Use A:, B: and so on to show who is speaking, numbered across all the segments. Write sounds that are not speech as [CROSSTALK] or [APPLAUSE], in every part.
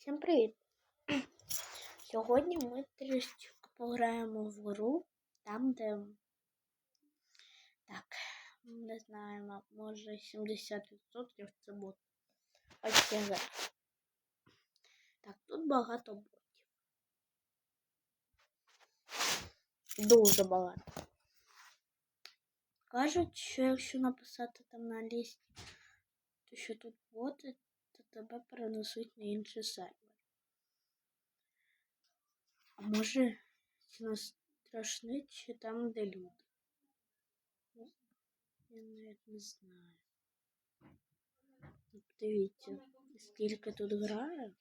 A: Всім привіт! Сьогодні ми трішечки пограємо в гру, там, де так, не знаю, може 70% це бот. Ось гра. Так, тут багато ботів. Дуже багато. Кажуть, що якщо написати там на лісті, то що тут боти, тебе перенесуть на інший сервер. А може, нас страшнить, чи там, де люди? Ну, Я навіть не знаю. Дивіться, скільки тут грає,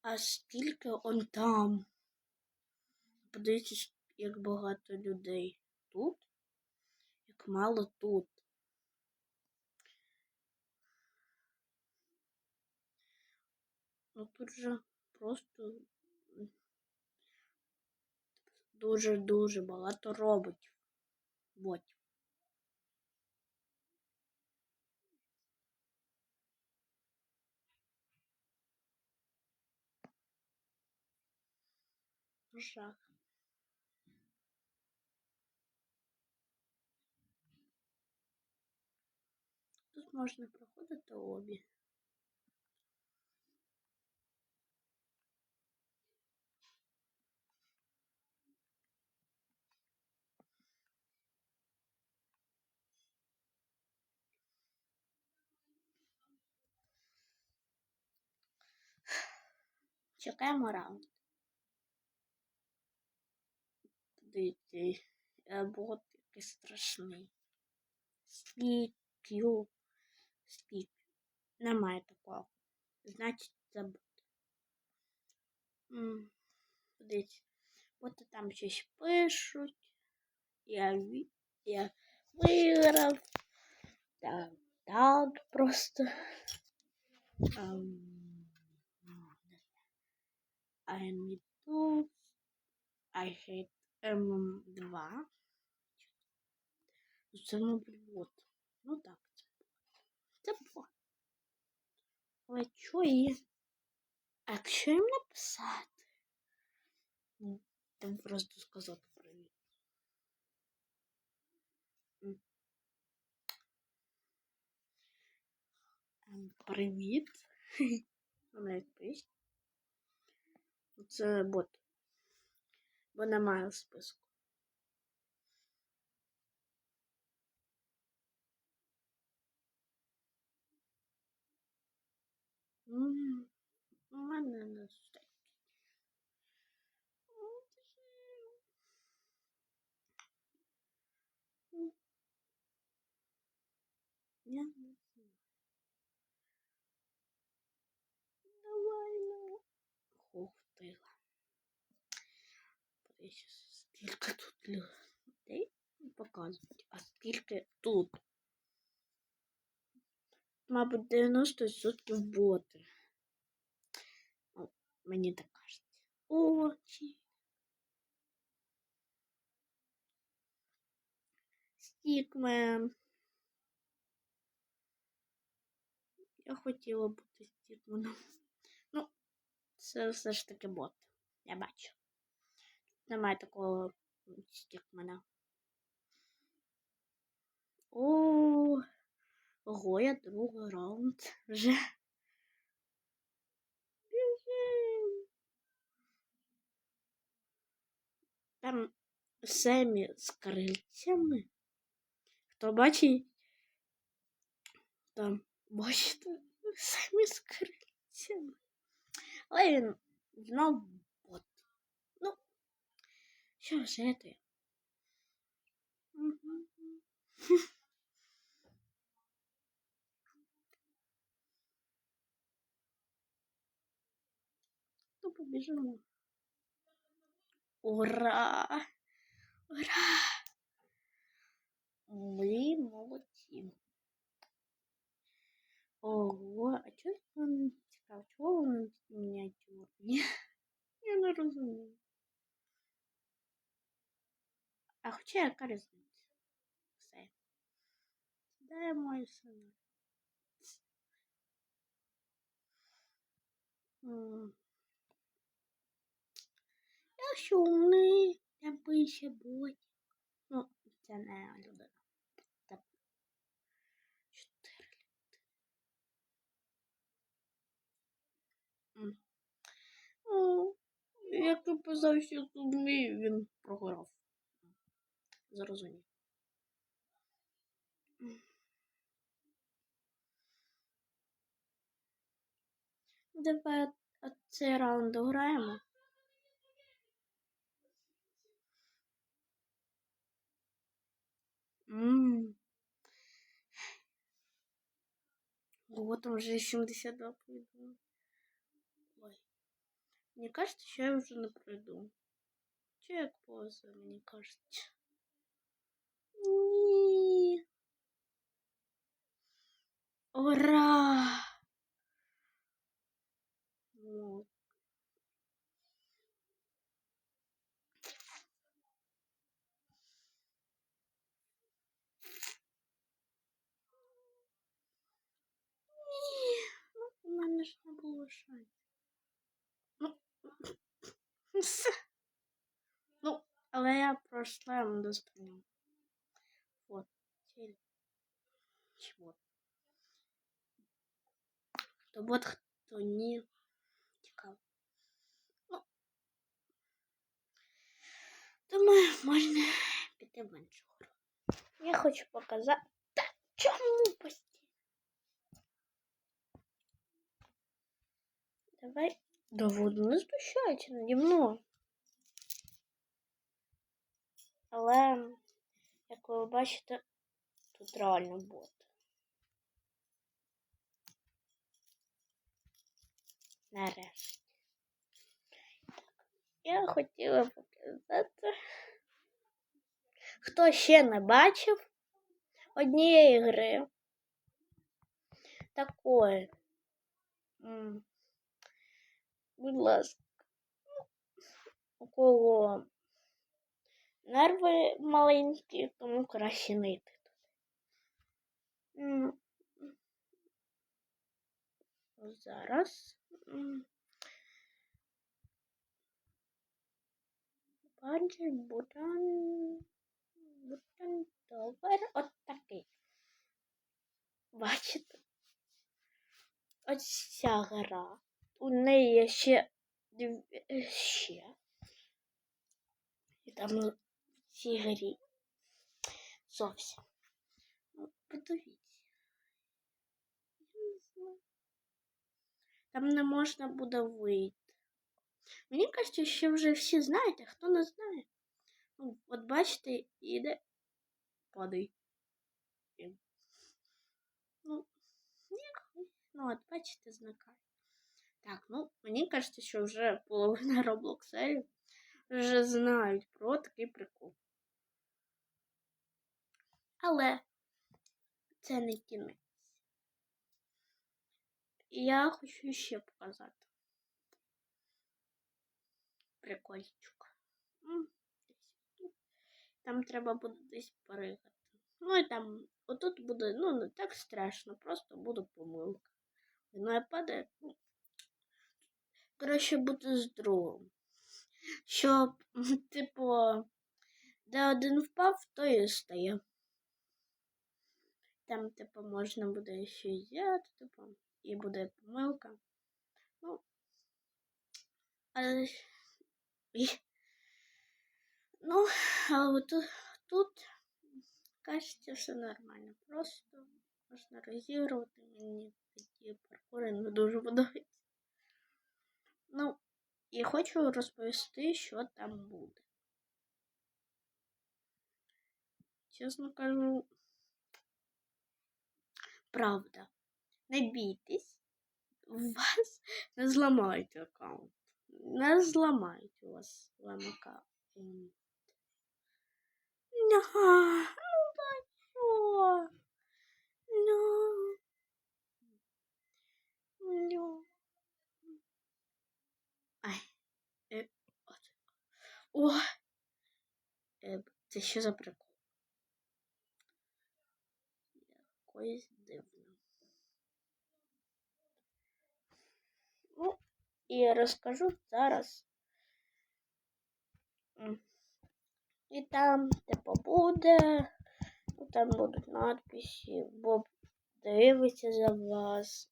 A: а скільки он там. Подивіться, як багато людей тут, як мало тут. Ну тут же просто дуже-дуже багато роботів. Ботів. Жах. Тут можна проходити обі. Чекаємо раунд. Дивіться, е, бот який страшний. Скіп'ю. Скіп. Немає такого. Значить, це бот. М, Дивіться. Боти там щось пишуть. Я, я виграв. Так, так просто. Ам, I need tools. I hate M2. Ну, Це, мабуть, бот. Ну так, це бот. Це бот. Але є? А якщо їм написати? Ну, Там просто сказати привіт. Ем, Привіт. [LAUGHS] Вона відповість. Це бот. Бо немає в списку. У мене не стоїть. Я не знаю. Давай, ну. Ти. Подивіться, скільки тут людей показують, а скільки тут. Мабуть, 90% боти. О, мені так кажеться. Очі. Стікмен. Я хотіла бути стікменом. Це все ж таки бот. Я бачу. Немає такого стікмена. О, ого, я другий раунд вже. Там Семі з крильцями. Хто бачить? Там, бачите, Семі з крильцями. Але він знов бот. Ну, що ж це? Мгм. Ну, побіжимо. Ура! Ура! Ми молодці. Ого, а чого вони цікаво, чого вони такі мініатюрні? Я не розумію. А хоча яка різниця? Все. Де мої сини? М. Я шумний, я бийся будь. Ну, це не людина. Та чотири люди. М. Ну, я писав, що зумів, він програв. Зрозумів. Давай цей раунд дограємо. Ммм. Вот уже 72 пройду. Ой. Мне кажется, что я уже не пройду. Чек поза, мне кажется. Ні. Ура! Вот. Ні. Ну, у мене ж не Ну, але я пройшла до сприйняв. Вот. Телек. Чего? То вот хто ні. Цікаво. Ну. Думаю, можна піти в іншу гру. Я хочу показати. Та чому постійно? Давай. Да воду не знущайся наді мною. Але, як ви бачите, тут реально бот. Нарешті. Так, я хотіла показати. Хто ще не бачив однієї гри такої. Будь ласка, у кого нерви маленькі, тому краще не йти туди. Зараз. Баджет, бутан, бутан, товар, от такий. Бачите? Ось ця гра. У неї є ще дві- ще. І там в цій грі зовсім. Ну, подивіться. Там не можна буде вийти. Мені кажеться, що вже всі знаєте, хто не знає. Ну, от бачите, іде, падай. Ну, ніхуй. Ну, от бачите, зникає. Так, ну, мені кажеться, що вже половина роблоксерів вже знають про такий прикол. Але це не кінець. Я хочу ще показати. Прикольчик. Там треба буде десь перегати. Ну і там, отут буде, ну, не так страшно, просто буде помилка. Вона падає. Ну, краще бути з другом. Щоб, [LAUGHS] типу, де один впав, то і стає. Там, типу, можна буде ще взяти, типу, і буде помилка. Ну, але [LAUGHS] ну, а от тут, тут кажеться, все нормально. Просто можна розігрувати. Мені такі паркури не дуже подобаються. Ну, і хочу розповісти, що там буде. Чесно кажу, правда. Не бійтесь, [LAUGHS] вас не зламають аккаунт. Не зламають у вас вам аккаунт. Ну, ну та чо? Ну. Ну. О. Це що за прикол? Якось дивно. Ну, і розкажу зараз. І там типу буде, ну, там будуть надписи, Боб дивиться за вас,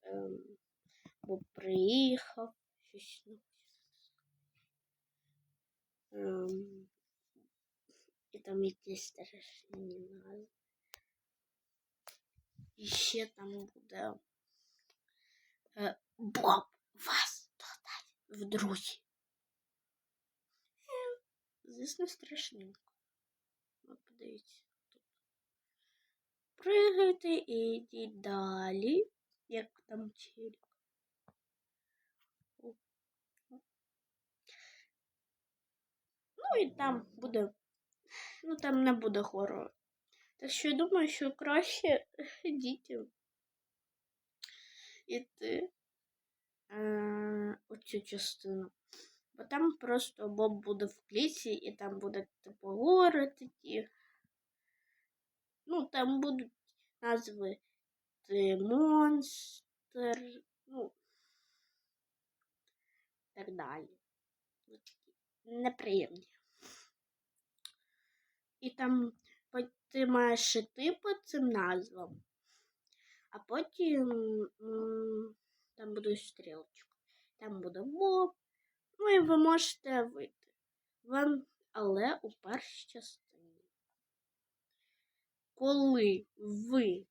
A: Боб приїхав, щось. І там якісь страшні назви. І ще там буде е, Боб вас додать в друзі. Е, Звісно, страшненько. От подивіться тут. Пригайте і йдіть далі, як там челік. О, о. Ну і там буде, ну там не буде хорору. Так що я думаю, що краще [LAUGHS] дітям іти е, оцю частину. Бо там просто Боб буде в кліці, і там буде типу гори такі. Ну, там будуть назви монстр, ну так далі. Неприємні. І там ти маєш іти по цим назвам, а потім там буде стрілочка. Там буде Боб. Ну і ви можете вийти. Вам, але у першій частині. Коли ви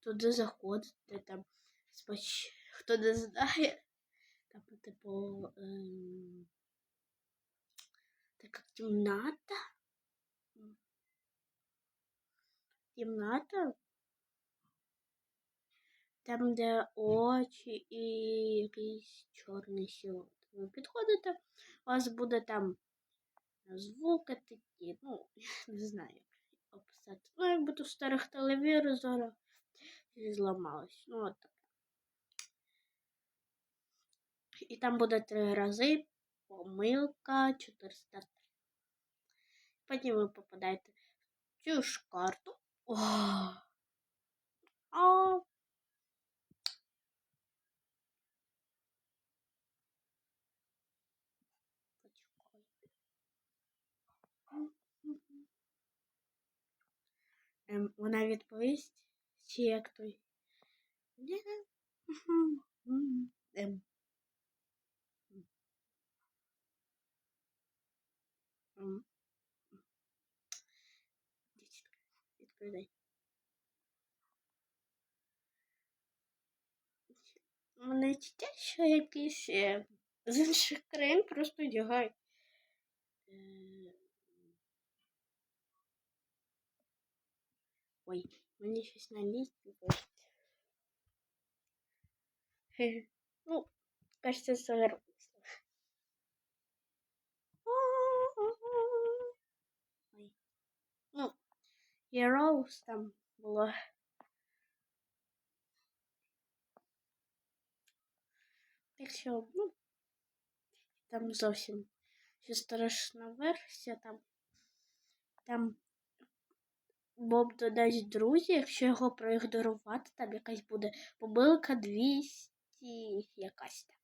A: туди заходите, там споч... хто не знає, там типу ем... така кімната. Кімната. Там, де очі і якийсь чорний силует. Ви підходите, у вас буде там звуки [LAUGHS] такі, ну, я не знаю, як описати. Ну, якби то старих телевізорах зламалось. Ну, от таке. І там буде три рази помилка 403. Потім ви попадаєте в цю ж карту. А Почекайте. Ем, вона відповість, чи як той. Ні. Ем. Ем. Дівчинка, відповідай. Мене чуття, що якийсь е, з інших країн просто одягають. Е, Ой, мені щось на пишуть. Ну, кажется, це Ой. Ну, Heroes там було. Так що, ну, там зовсім ще страшна версія, там, там Боб додасть друзі, якщо його проігнорувати, там якась буде помилка 200 якась там.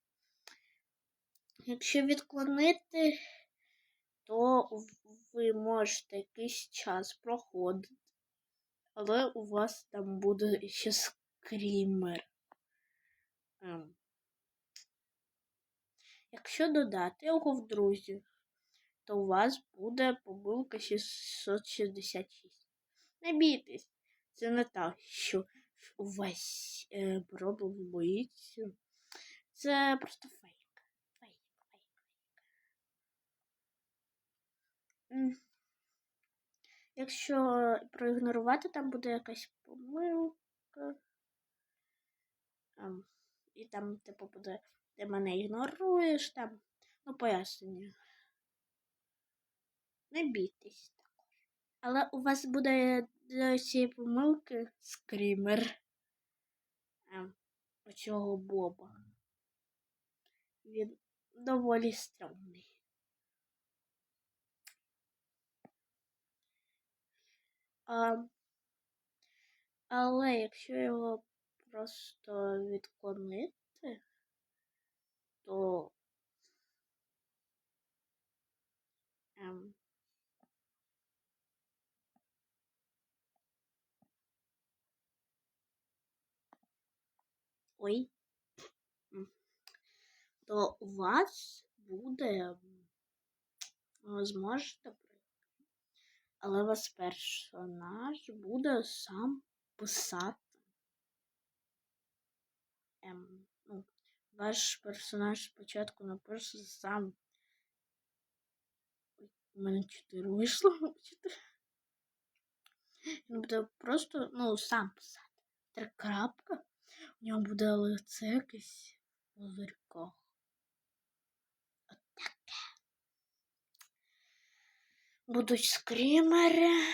A: Якщо відклонити, то ви можете якийсь час проходити, але у вас там буде ще скрімер. Ем. Якщо додати його в друзі, то у вас буде помилка 666. Не бійтесь, це не так, що у вас е, проблем боїться. Це просто Якщо проігнорувати, там буде якась помилка. Ем, і там, типу, буде, ти мене ігноруєш, там, ну, пояснення. Не бійтесь також. Але у вас буде до цієї помилки скрімер. Ем, оцього Боба. Він доволі стрьомний. А, Але якщо його просто відклонити, то ем, Ой, то у вас буде, зможете але вас персонаж буде сам писати. Ем, ну, ваш персонаж спочатку напише сам. Ой, У мене 4 вийшло. 4. Він буде просто, ну, сам писати. Три крапка. У нього буде лице якесь в. Будуть скрімери.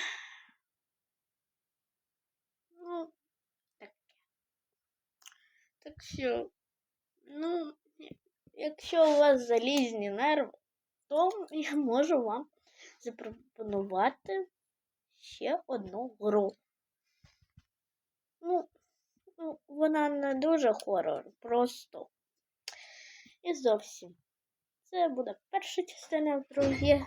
A: Ну, таке. Так що, ну, якщо у вас залізні нерви, то я можу вам запропонувати ще одну гру. Ну, ну вона не дуже хорор, просто. І зовсім. Це буде перша частина, друге